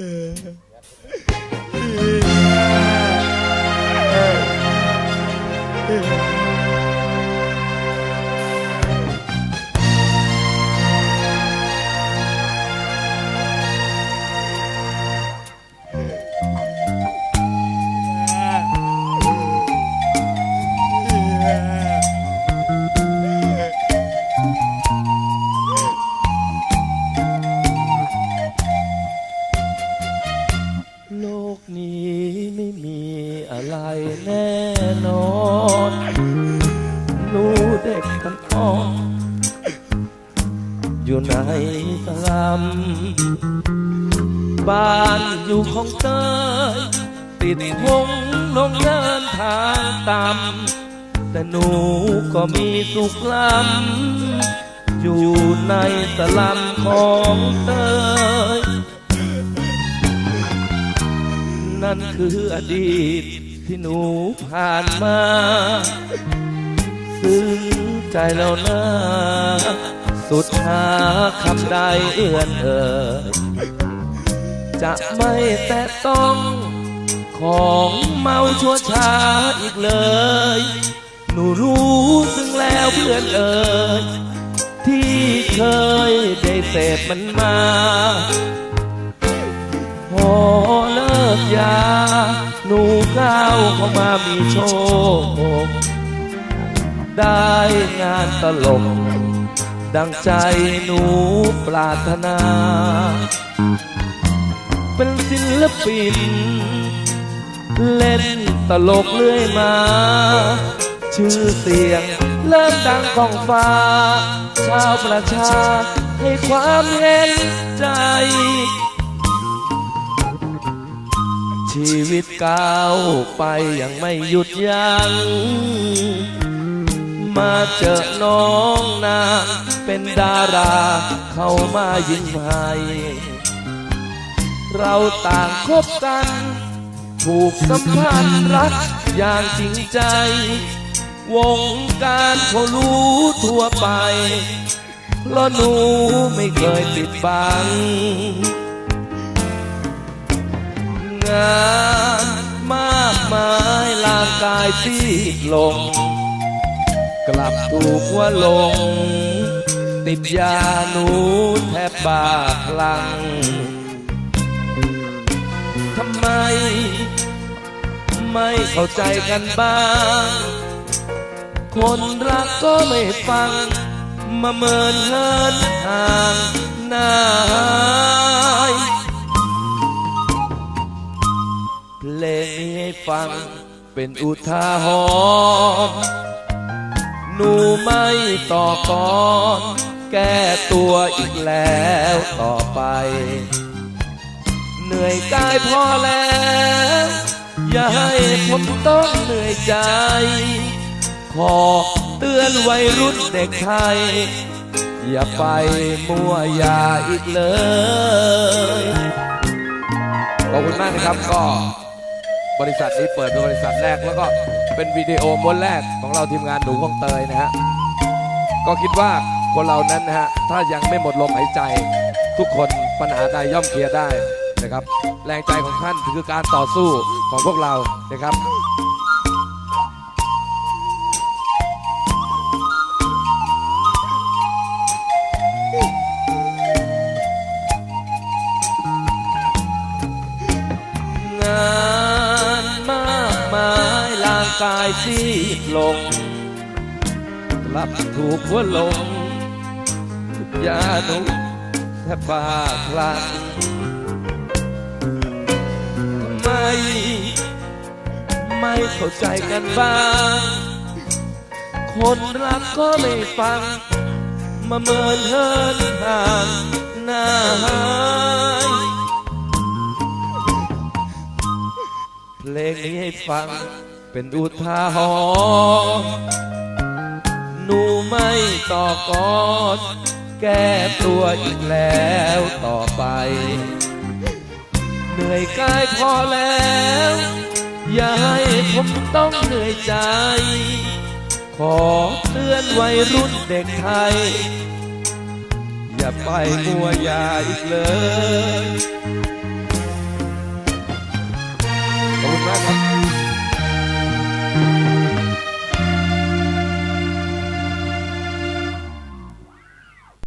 โเด็กทั้งอ่อนอยู่ในสลัมบ้านอยู่ของเตยติดวงลงเดินทางต่ำแต่หนูก็มีสุขล้ำอยู่ในสลัมของเตยนั่นคืออดีตที่หนูผ่านมา ซึ้งใจแล้วนะสุดหาคำใดเอื้อนเอ่ยจะไม่แตะต้องของเมาชั่วช้าอีกเลย หนูรู้ซึ่งแล้วเพื่อนเอ่ยที่เคยได้เสพมันมาพอเลิกยา หนูก้าวเข้ามามีโชค ได้งานตลก ดังใจหนูปรารถนา เป็นศิลปิน เล่นตลกเรื่อยมา ชื่อเสียงเริ่มดังของฟ้า ชาวประชาให้ความเห็นใจ ชีวิตก้าวไปยังไม่หยุดยัง้ง มาเจอน้องนางเป็นดาราเข้ามายิ้มให้เราต่างคบกัน ผูกสัมพันธ์รักอย่างจริงใจ วงการเขารู้ทั่วไปเพราะหนูไม่เคยปิดบัง งานมากมายร่างกายที่ลง กลับถูกว่าลง ติดยาหนูแทบบาคลังทำไม ไม่เข้าใจกันบ้าง คนรักก็ไม่ฟัง มาเมินเฮินห่างนายเพลงนี้ให้ฟังเป็นอุทาหรณ์ หนูไม่ต่อกรแก้ตัวอีกแล้วต่อไป เหนื่อยกายพอแล้ว อย่าให้ผมต้องเหนื่อยใจ ขอเตือนวัยรุ่นเด็กไทย อย่าไปมั่วยาอีกเลย ขอบคุณมากนะครับก็บริษัทนี้เปิดเป็นบริษัทแรกแล้วก็ เป็นวิดีโอม้วนแรกของเราทีมงานหนูคลองเตยนะฮะก็คิดว่าคนเรานั้นนะฮะถ้ายังไม่หมดลมหายใจ ทุกคนปัญหาใดย่อมเคลียร์ได้นะครับ แรงใจของท่านคือการต่อสู้ของพวกเรานะครับ กายซีดลง กลับถูกหัวลงยาหนุแทบบ้าคลั่งทำไม ไม่เข้าใจกันบ้าง คนรักก็ไม่ฟัง มาเมินเฮินห่างหน้าหายเพลงนี้ให้ฟัง เป็นอุทาหรณ์หนูไม่ต่อกรแก้ตัวอีกแล้วต่อไป เหนื่อยกายพอแล้ว อย่าให้ผมต้องเหนื่อยใจ ขอเตือนวัยรุ่นเด็กไทย อย่าไปมัวยาอีกเลย